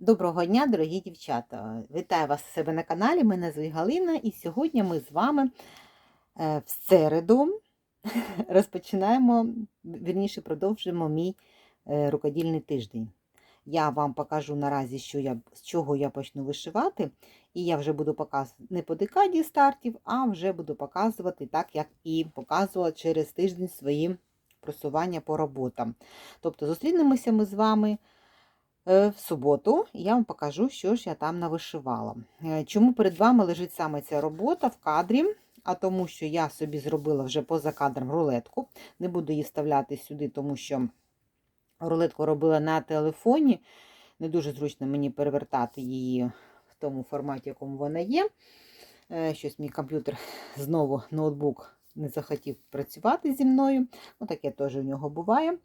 Доброго дня, дорогі дівчата! Вітаю вас у себе на каналі. Мене звуть Галина, і сьогодні ми з вами е, в середу розпочинаємо, вірніше, продовжуємо мій е, рукодільний тиждень. Я вам покажу наразі, що я, з чого я почну вишивати, і я вже буду показувати не по декаді стартів, а вже буду показувати так, як і показувала через тиждень свої просування по роботам. Тобто зустрінемося ми з вами. Е, В суботу я вам покажу, що ж я там навишивала. Е, Чому перед вами лежить саме ця робота в кадрі? А тому, що я собі зробила вже поза кадром рулетку. Не буду її вставляти сюди, тому що рулетку робила на телефоні. Не дуже зручно мені перевертати її в тому форматі, якому вона є. Е, Щось мій комп'ютер знову ноутбук не захотів працювати зі мною. Ну, таке теж у нього буває.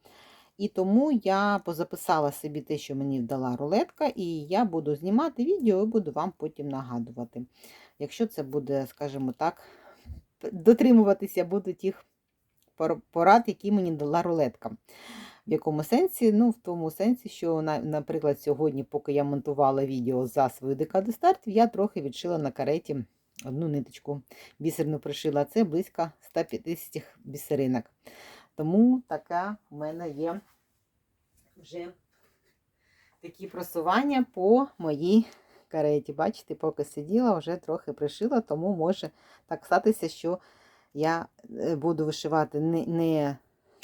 І тому я позаписала собі те, що мені дала рулетка, і я буду знімати відео і буду вам потім нагадувати. Якщо це буде, скажімо так, дотримуватися буду тих порад, які мені дала рулетка. В якому сенсі? Ну, в тому сенсі, що, наприклад, сьогодні, поки я монтувала відео за свою декаду стартів, я трохи відшила на кареті одну ниточку. Бісерну пришила. Це близько 150 бісеринок. Тому така в мене є вже такі просування по моїй кареті. Бачите, поки сиділа, вже трохи пришила, тому може так статися, що я буду вишивати не,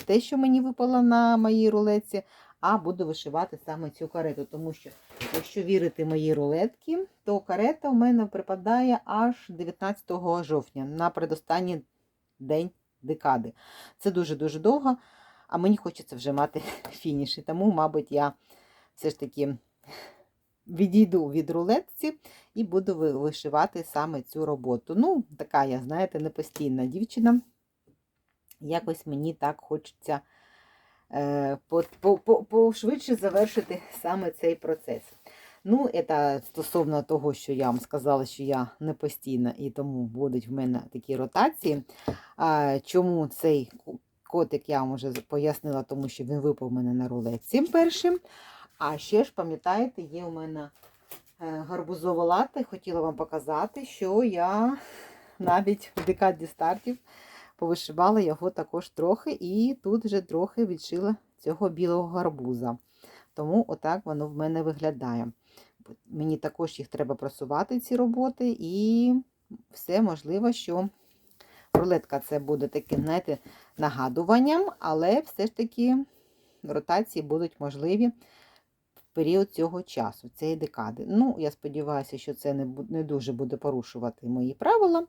те, що мені випало на моїй рулетці, а буду вишивати саме цю карету. Тому що, якщо вірити моїй рулетці, то карета у мене припадає аж 19 жовтня на предостанній день декади. Це дуже-дуже довго, а мені хочеться вже мати фініш. І тому, мабуть, я все ж таки відійду від рулетці і буду вишивати саме цю роботу. Ну, така я, знаєте, непостійна дівчина. Якось мені так хочеться е, пошвидше завершити саме цей процес. Ну, це стосовно того, що я вам сказала, що я не постійна, і тому будуть в мене такі ротації. А, Чому цей котик я вам вже пояснила, тому що він випав у мене на рулетці першим. А ще ж, пам'ятаєте, є у мене е, гарбузова лати. Хотіла вам показати, що я навіть в декаді стартів повишивала його також трохи, і тут вже трохи відшила цього білого гарбуза. Тому отак воно в мене виглядає. Мені також їх треба просувати, ці роботи, і все можливо, що рулетка це буде таким, знаєте, нагадуванням, але все ж таки ротації будуть можливі в період цього часу, цієї декади. Ну, я сподіваюся, що це не не дуже буде порушувати мої правила.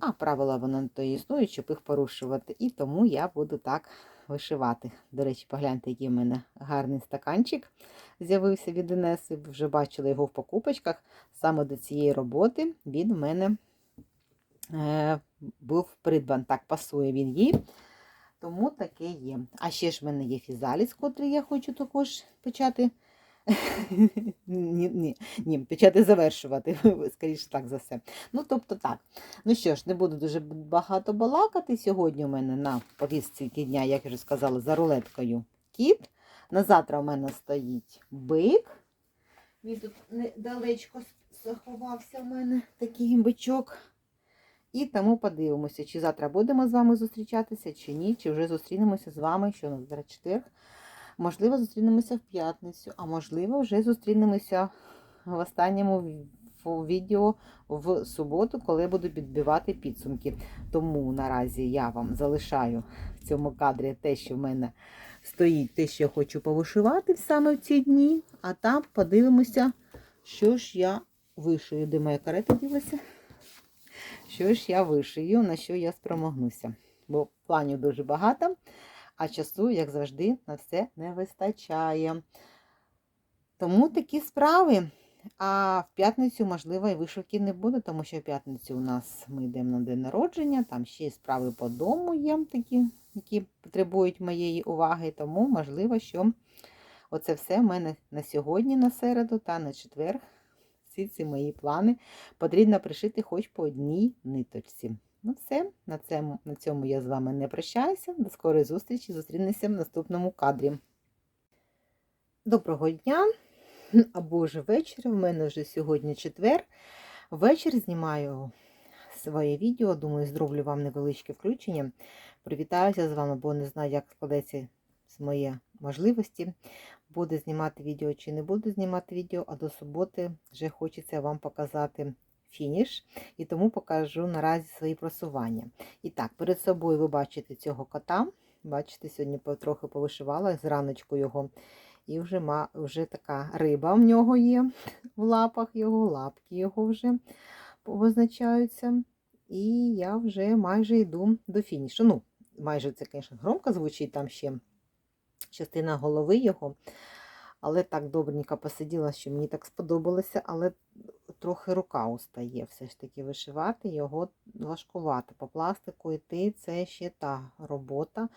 А правила воно то існують, щоб їх порушувати. І тому я буду так вишивати. До речі, погляньте, який в мене гарний стаканчик з'явився від Інеси. Вже бачили його в покупочках. Саме до цієї роботи він в мене е, був придбан. Так, пасує він їй. Тому таке є. А ще ж в мене є фізаліс, котрий я хочу також почати. ні, ні, ні, почати завершувати, скоріше так за все. Ну, тобто так. Ну що ж, не буду дуже багато балакати. Сьогодні у мене на повістці дня, як я вже сказала, за рулеткою кіт. На завтра у мене стоїть бик. Він тут недалечко заховався у мене такий бичок. І тому подивимося, чи завтра будемо з вами зустрічатися, чи ні, чи вже зустрінемося з вами, що на зараз четверг. Можливо, зустрінемося в п'ятницю, а можливо, вже зустрінемося в останньому відео в суботу, коли буду підбивати підсумки. Тому наразі я вам залишаю в цьому кадрі те, що в мене стоїть, те, що я хочу повишивати саме в ці дні. А там подивимося, що ж я вишию. Де моя карета ділася? Що ж я вишию, на що я спромогнуся. Бо планів дуже багато а часу, як завжди, на все не вистачає. Тому такі справи. А в п'ятницю, можливо, і вишивки не буде, тому що в п'ятницю у нас ми йдемо на день народження, там ще й справи по дому є такі, які потребують моєї уваги. Тому, можливо, що оце все в мене на сьогодні, на середу та на четвер. Всі ці мої плани потрібно пришити хоч по одній ниточці. Ну, все, на цьому, на цьому я з вами не прощаюся. До скорої зустрічі. Зустрінемося в наступному кадрі. Доброго дня! або ж ввечері. В мене вже сьогодні четвер. Ввечері знімаю своє відео. Думаю, зроблю вам невеличке включення. Привітаюся з вами, бо не знаю, як складеться з мої можливості. Буде знімати відео чи не буду знімати відео, а до суботи вже хочеться вам показати фініш. І тому покажу наразі свої просування. І так, перед собою ви бачите цього кота. Бачите, сьогодні потрохи повишивала зраночку його. І вже ма, вже така риба в нього є в лапах його, лапки його вже визначаються. І я вже майже йду до фінішу. Ну, майже це, звісно, громко звучить, там ще частина голови його. Але так добренько посиділа, що мені так сподобалося, але трохи рука устає все ж таки вишивати, його важкувати. По пластику йти це ще та робота.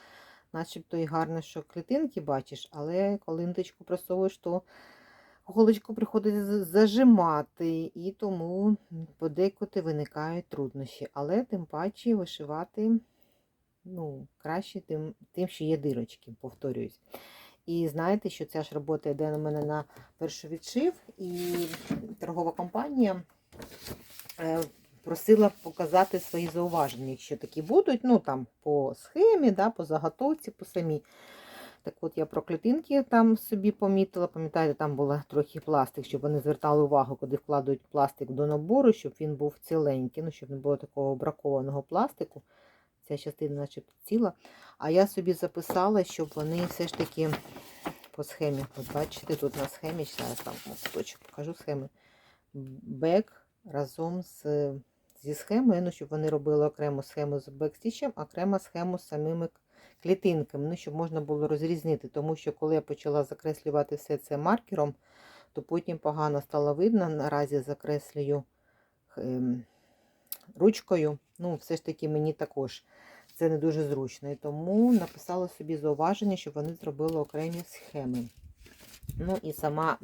Начебто і гарно, що клітинки бачиш, але коли ниточку просовуєш, то голочку приходиться зажимати, і тому подекуди виникають труднощі. Але тим паче вишивати ну, краще тим, тим, що є дирочки, повторююсь. І знаєте, що ця ж робота йде на мене на перший відшив, і торгова компанія е, просила показати свої зауваження, якщо такі будуть, ну там по схемі, да, по заготовці, по самій. Так от я про клітинки там собі помітила. Пам'ятаєте, там була трохи пластик, щоб вони звертали увагу, куди вкладають пластик до набору, щоб він був ціленький, ну, щоб не було такого бракованого пластику. Ця частина начебто ціла. А я собі записала, щоб вони все ж таки по схемі. От бачите, тут на схемі, зараз там куточок покажу схеми. Бек разом з, зі схемою, ну, щоб вони робили окрему схему з бекстічем, окрему схему з самими клітинками, ну, щоб можна було розрізнити. Тому що коли я почала закреслювати все це маркером, то потім погано стало видно. Наразі закреслюю ем, ручкою. Ну, все ж таки мені також це не дуже зручно. І тому написала собі зауваження, щоб вони зробили окремі схеми. Ну і сама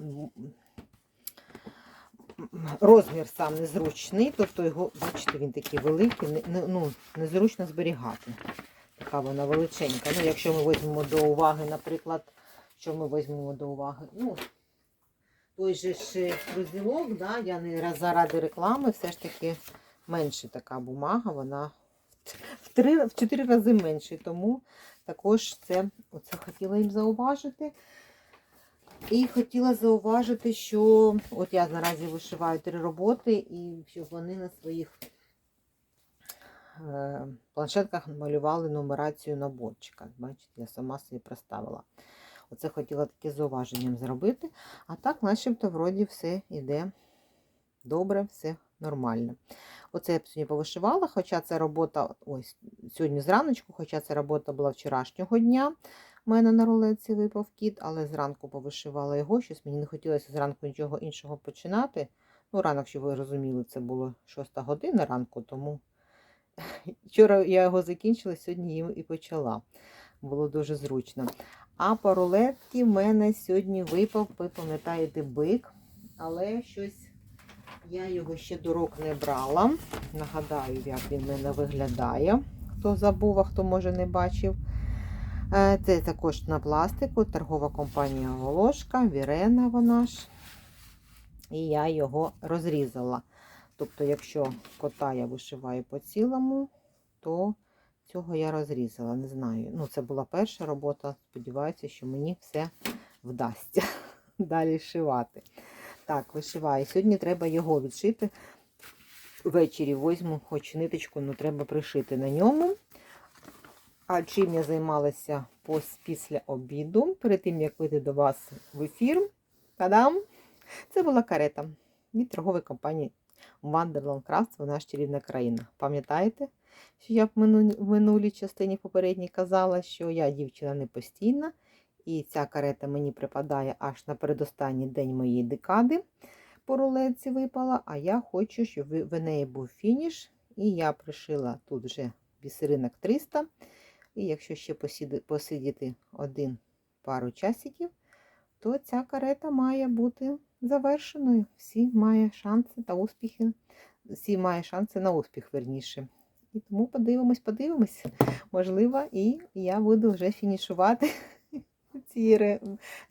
розмір сам незручний, тобто його, бачите, він такий великий, не, ну, незручно зберігати. Така вона величенька. Ну, якщо ми візьмемо до уваги, наприклад, що ми візьмемо до уваги, ну, той же ж розділок, да, я не заради реклами, все ж таки менша така бумага, вона в три, в чотири рази менше. Тому також це оце хотіла їм зауважити. І хотіла зауважити, що от я наразі вишиваю три роботи, і щоб вони на своїх е, планшетках малювали нумерацію наборчика. Бачите, я сама собі проставила. Оце хотіла таке зауваженням зробити. А так, начебто, вроді все йде добре, все нормально. Оце я сьогодні повишивала, хоча це робота ось сьогодні зраночку, хоча ця робота була вчорашнього дня. У мене на рулетці випав кіт, але зранку повишивала його. Щось мені не хотілося зранку нічого іншого починати. Ну, ранок, щоб ви розуміли, це було 6 година ранку, тому вчора я його закінчила, сьогодні їм і почала. Було дуже зручно. А по рулетці в мене сьогодні випав, ви пам'ятаєте, бик, але щось я його ще до рук не брала. Нагадаю, як він в мене виглядає. Хто забув, а хто може не бачив. Е, це також на пластику, торгова компанія Волошка, Вірена вона ж. І я його розрізала. Тобто, якщо кота я вишиваю по цілому, то цього я розрізала. Не знаю. Ну, це була перша робота. Сподіваюся, що мені все вдасться далі шивати. Так, вишиваю. Сьогодні треба його відшити. Ввечері візьму, хоч ниточку, але треба пришити на ньому. А чим я займалася після обіду, перед тим, як вийти до вас в ефір. Та-дам! Це була карета від торгової компанії Wonderland Crafts, вона ж чарівна країна. Пам'ятаєте, що я в минулій частині попередній казала, що я дівчина не постійна, і ця карета мені припадає аж на передостанній день моєї декади. По рулетці випала, а я хочу, щоб в неї був фініш. І я пришила тут вже бісеринок 300. І якщо ще посидіти один пару часиків, то ця карета має бути завершеною. Всі має шанси та успіхи. Всі має шанси на успіх, верніше. І тому подивимось, подивимось. Можливо, і я буду вже фінішувати ці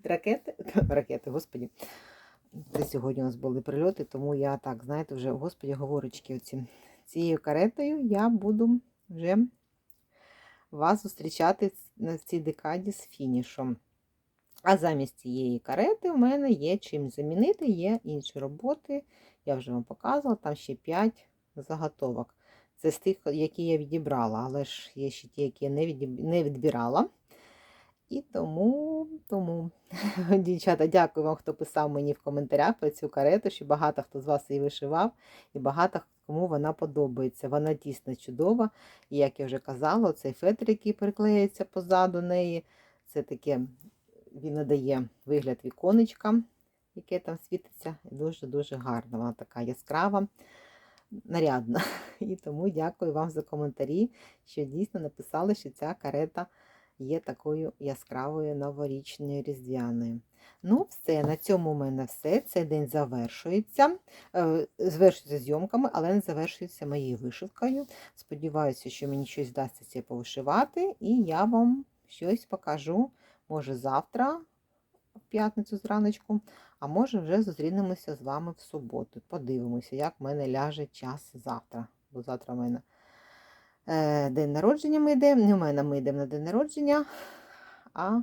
ракети, ракети, господі, Це сьогодні у нас були прильоти, тому я так, знаєте, вже, господі, говорочки, оці. цією каретою я буду вже вас зустрічати на цій декаді з фінішом. А замість цієї карети в мене є чим замінити, є інші роботи. Я вже вам показувала, там ще 5 заготовок. Це з тих, які я відібрала, але ж є ще ті, які я не, відіб... І тому, тому, дівчата, дякую вам, хто писав мені в коментарях про цю карету, що багато хто з вас її вишивав, і багато кому вона подобається. Вона дійсно чудова. І як я вже казала, цей фетр, який приклеюється позаду неї, це таке, він надає вигляд віконечка, яке там світиться. Дуже-дуже гарна. Вона така яскрава, нарядна. І тому дякую вам за коментарі, що дійсно написали, що ця карета є такою яскравою новорічною різдвяною. Ну, все, на цьому у мене все. Цей день завершується. Е, Завершується зйомками, але не завершується моєю вишивкою. Сподіваюся, що мені щось вдасться повишивати, і я вам щось покажу. Може, завтра, в п'ятницю зраночку, а може, вже зустрінемося з вами в суботу. Подивимося, як в мене ляже час завтра. Бо завтра в мене день народження ми йдемо. Не в мене ми йдемо на день народження, а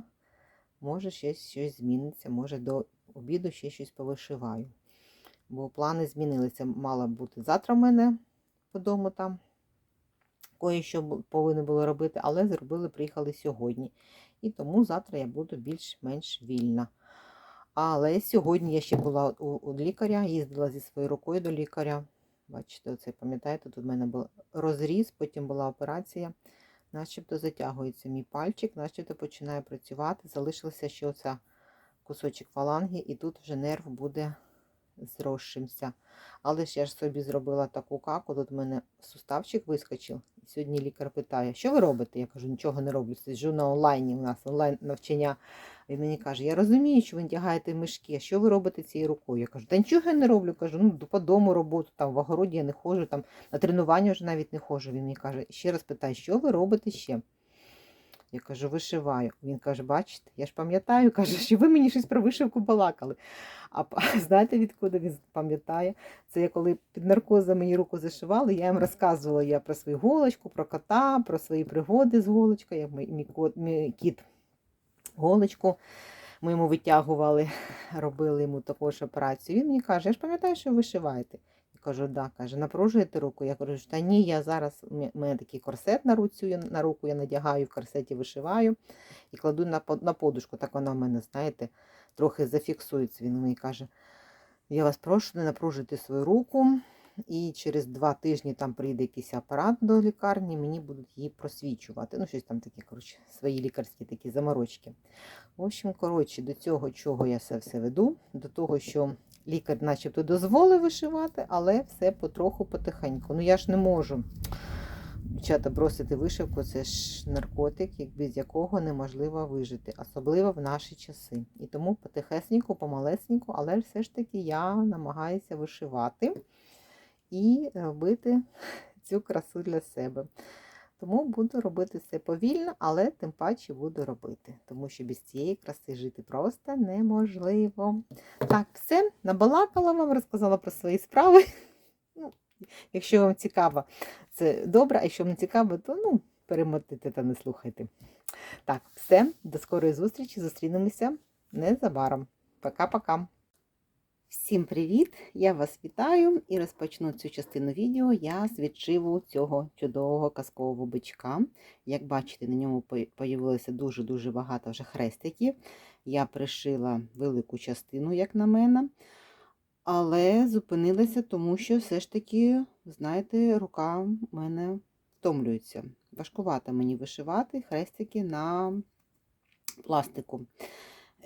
може щось, щось зміниться, може до обіду ще щось повишиваю. Бо плани змінилися. Мало бути завтра в мене по дому там. Кое-що бу- повинні було робити, але зробили, приїхали сьогодні. І тому завтра я буду більш-менш вільна. Але сьогодні я ще була у, у лікаря, їздила зі своєю рукою до лікаря. Бачите, оцей, пам'ятаєте, тут в мене був розріз, потім була операція. Начебто затягується мій пальчик, начебто починає працювати. Залишилося ще оця кусочок фаланги, і тут вже нерв буде зросшимся. Але ж я ж собі зробила таку каку, тут в мене суставчик вискочив. Сьогодні лікар питає, що ви робите? Я кажу, нічого не роблю. Сиджу на онлайні, у нас онлайн навчання. Він мені каже, я розумію, що ви тягаєте мішки, а що ви робите цією рукою? Я кажу, та нічого я не роблю. Кажу, ну по дому роботу, там в огороді я не ходжу, там на тренування вже навіть не ходжу. Він мені каже, ще раз питає, що ви робите ще? Я кажу, вишиваю. Він каже, бачите, я ж пам'ятаю, каже, що ви мені щось про вишивку балакали. А знаєте, відкуди він пам'ятає? Це я коли під наркозом мені руку зашивали, я їм розказувала я про свою голочку, про кота, про свої пригоди з голочкою, як мій, мій, кот, мій кіт голочку. Ми йому витягували, робили йому також операцію. Він мені каже, я ж пам'ятаю, що ви вишиваєте. Кажу, да, каже, напружуєте руку. Я кажу, та ні, я зараз, у мене- такий корсет на руцю, на руку я надягаю, в корсеті вишиваю і кладу на, на подушку. Так вона в мене, знаєте, трохи зафіксується. Він мені каже, я вас прошу, не напружуйте свою руку. І через два тижні там прийде якийсь апарат до лікарні, мені будуть її просвічувати. Ну, щось там таке, коротше, свої лікарські такі заморочки. В общем, коротше, до цього, чого я це все веду, до того, що лікар начебто дозволив вишивати, але все потроху потихеньку. Ну я ж не можу. Дівчата, бросити вишивку це ж наркотик, без якого неможливо вижити, особливо в наші часи. І тому потихесеньку, помалесеньку, але все ж таки я намагаюся вишивати і робити цю красу для себе. Тому буду робити все повільно, але тим паче буду робити, тому що без цієї краси жити просто неможливо. Так, все, набалакала вам, розказала про свої справи. Ну, якщо вам цікаво, це добре, а якщо вам не цікаво, то ну, перемотайте та не слухайте. Так, все, до скорої зустрічі, зустрінемося незабаром. Пока-пока. Всім привіт! Я вас вітаю і розпочну цю частину відео я з відшиву цього чудового казкового бичка. Як бачите, на ньому появилося дуже-дуже багато вже хрестиків. Я пришила велику частину, як на мене, але зупинилася, тому що все ж таки, знаєте, рука в мене втомлюється. Важкувато мені вишивати хрестики на пластику.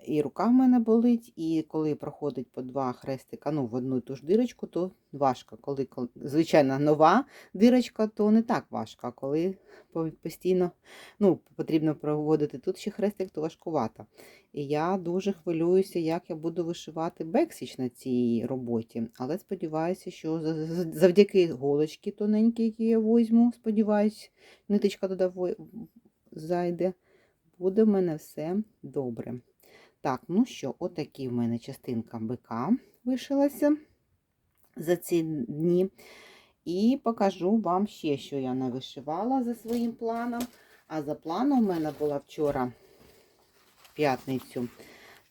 І рука в мене болить, і коли проходить по два хрестика ну, в одну і ту ж дирочку, то важко. Коли, коли звичайно, нова дирочка, то не так важко. А коли постійно ну, потрібно проводити тут ще хрестик, то важкувато. І я дуже хвилююся, як я буду вишивати бексіч на цій роботі. Але сподіваюся, що за- за- завдяки голочки тоненькій, які я візьму, сподіваюся, ниточка туди зайде, буде в мене все добре. Так, ну що, отакі в мене частинка бика. вишилася за ці дні. І покажу вам ще, що я не вишивала за своїм планом. А за планом у мене була вчора в п'ятницю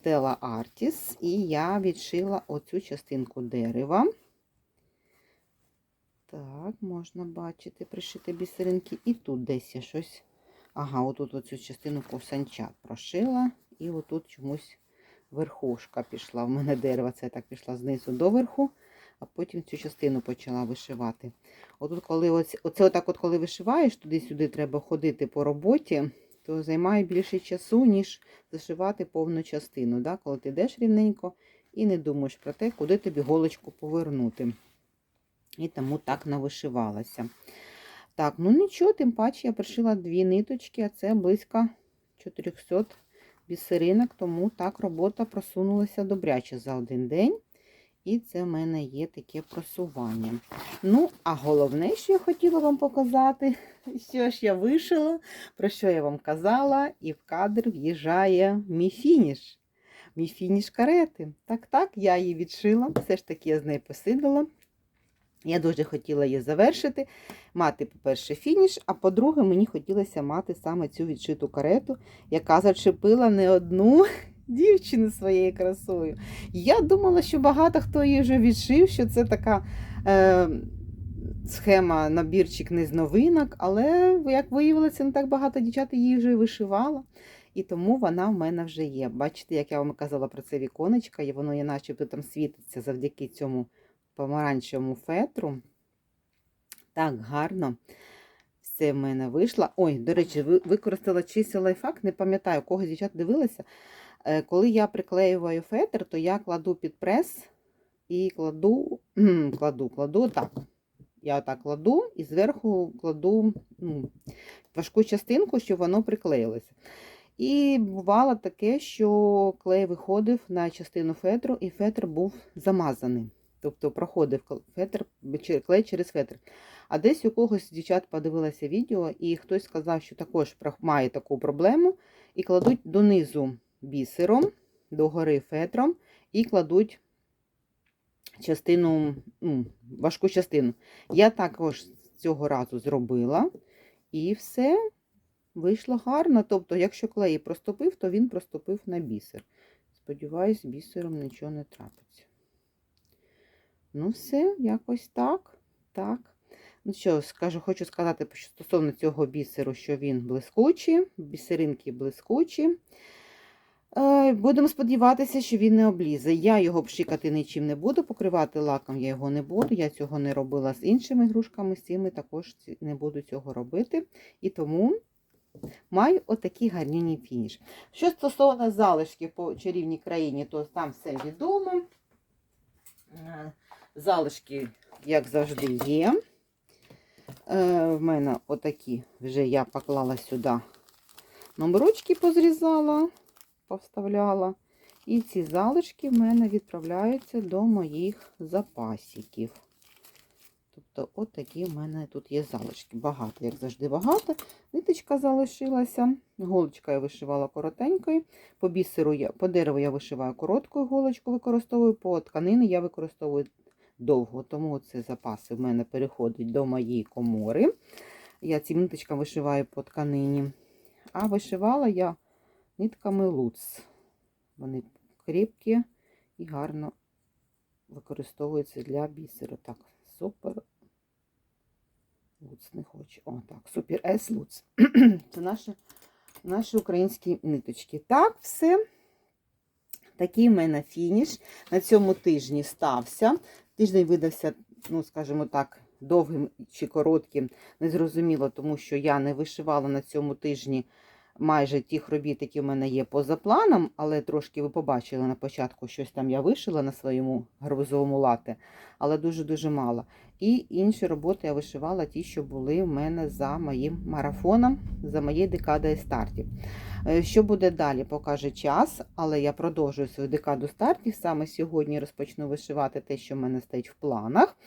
Тела Артіс, і я відшила оцю частинку дерева. Так, можна бачити, пришити бісеринки. І тут десь я щось. Ага, отут оцю частину ковсанчат прошила. І отут чомусь верхушка пішла. В мене дерево це так пішла знизу до верху, а потім цю частину почала вишивати. Отут, коли оце, оце отак, от коли вишиваєш, туди-сюди треба ходити по роботі, то займає більше часу, ніж зашивати повну частину. Да? Коли ти йдеш рівненько і не думаєш про те, куди тобі голочку повернути. І тому так навишивалася. Так, ну нічого, тим паче я пришила дві ниточки, а це близько 400 бісеринок, тому так робота просунулася добряче за один день. І це в мене є таке просування. Ну, а головне, що я хотіла вам показати, що ж я вишила, про що я вам казала, і в кадр в'їжджає мій фініш. Мій фініш карети. Так, так, я її відшила, все ж таки я з нею посидила. Я дуже хотіла її завершити, мати, по-перше, фініш, а по-друге, мені хотілося мати саме цю відшиту карету, яка зачепила не одну дівчину своєю красою. Я думала, що багато хто її вже відшив, що це така е, схема, набірчик не з новинок, але, як виявилося, не так багато дівчат її вже вишивала. І тому вона в мене вже є. Бачите, як я вам казала про це віконечко, і воно є начебто там світиться завдяки цьому помаранчевому фетру. Так, гарно. Все в мене вийшло. Ой, до речі, використала чийсь лайфхак, не пам'ятаю, кого дівчат дивилася. Е, коли я приклеюваю фетр, то я кладу під прес і кладу, кладу, кладу так. Я отак кладу і зверху кладу ну, важку частинку, щоб воно приклеїлося. І бувало таке, що клей виходив на частину фетру, і фетр був замазаний. Тобто проходив фетр, клей через фетр. А десь у когось дівчат подивилося відео, і хтось сказав, що також має таку проблему, і кладуть донизу бісером, догори фетром, і кладуть частину, ну, важку частину. Я також цього разу зробила, і все вийшло гарно. Тобто, якщо клей проступив, то він проступив на бісер. Сподіваюсь, бісером нічого не трапиться. Ну, все, якось так. так. Ну що, скажу, хочу сказати що стосовно цього бісеру, що він блискучий, бісеринки блискучі. Е, будемо сподіватися, що він не облізе. Я його пшикати нічим не буду, покривати лаком я його не буду. Я цього не робила з іншими грушками, з цими також не буду цього робити. І тому маю отакий гарнінний фініш. Що стосовно залишків по чарівній країні, то там все відомо. Залишки, як завжди, є. Е, в мене отакі вже я поклала сюди номерочки, позрізала повставляла. І ці залишки в мене відправляються до моїх запасиків. Тобто, от в мене тут є залишки. Багато, як завжди, багато. Ниточка залишилася. Голочка я вишивала коротенькою. По бісеру я, по дереву я вишиваю короткою голочку, використовую, по тканини я використовую довго. Тому ці запаси в мене переходять до моєї комори. Я цим ниточками вишиваю по тканині. А вишивала я нитками луц. Вони кріпкі і гарно використовуються для бісеру. Так, супер. Луц не хочу. О, так, супер С луц. Це наші, наші українські ниточки. Так, все. Такий в мене фініш. На цьому тижні стався. Тиждень видався, ну, скажімо так, довгим чи коротким, незрозуміло, тому що я не вишивала на цьому тижні майже тих робіт, які в мене є поза планом, але трошки ви побачили на початку, щось там я вишила на своєму гарбузовому лате, але дуже-дуже мало. І інші роботи я вишивала ті, що були в мене за моїм марафоном, за моєю декадою стартів. Е, що буде далі, покаже час, але я продовжую свою декаду стартів. Саме сьогодні розпочну вишивати те, що в мене стоїть в планах.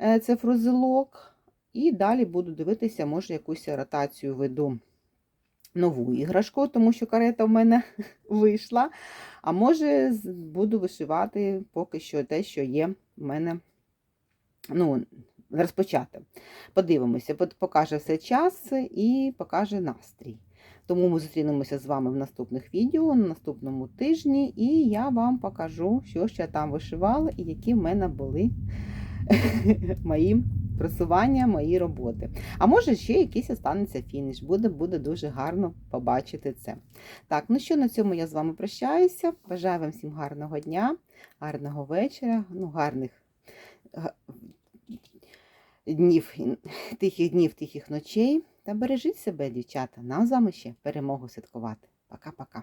Е, це фрузелок. І далі буду дивитися, може, якусь ротацію веду нову іграшку, тому що карета в мене вийшла. А може, буду вишивати поки що те, що є в мене ну, розпочати. Подивимося, покаже все час і покаже настрій. Тому ми зустрінемося з вами в наступних відео на наступному тижні, і я вам покажу, що я там вишивала і які в мене були мої просування, мої роботи. А може, ще якийсь останеться фініш. Буде, буде дуже гарно побачити це. Так, ну що, на цьому я з вами прощаюся. Бажаю вам всім гарного дня, гарного вечора, ну, гарних га- днів, тихих днів, тихих ночей. Та бережіть себе, дівчата. Нам з вами ще перемогу святкувати. Пока-пока.